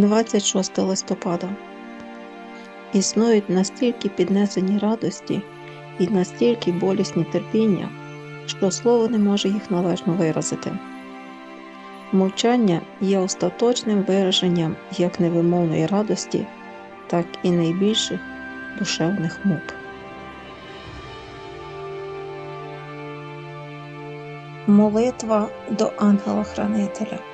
26 листопада. Існують настільки піднесені радості і настільки болісні терпіння, що слово не може їх належно виразити. Мовчання є остаточним вираженням як невимовної радості, так і найбільших душевних мук. Молитва до ангела-хранителя.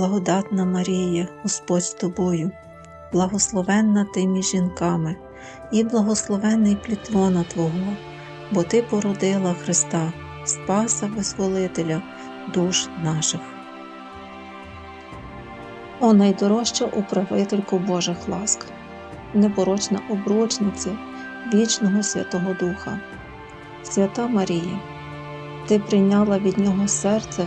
благодатна Марія, Господь з тобою, благословенна ти між жінками, і благословенний плід лона Твого, бо Ти породила Христа, Спаса Визволителя душ наших. О найдорожча управительку Божих ласк, непорочна обручниця вічного Святого Духа, Свята Марія, Ти прийняла від Нього серце,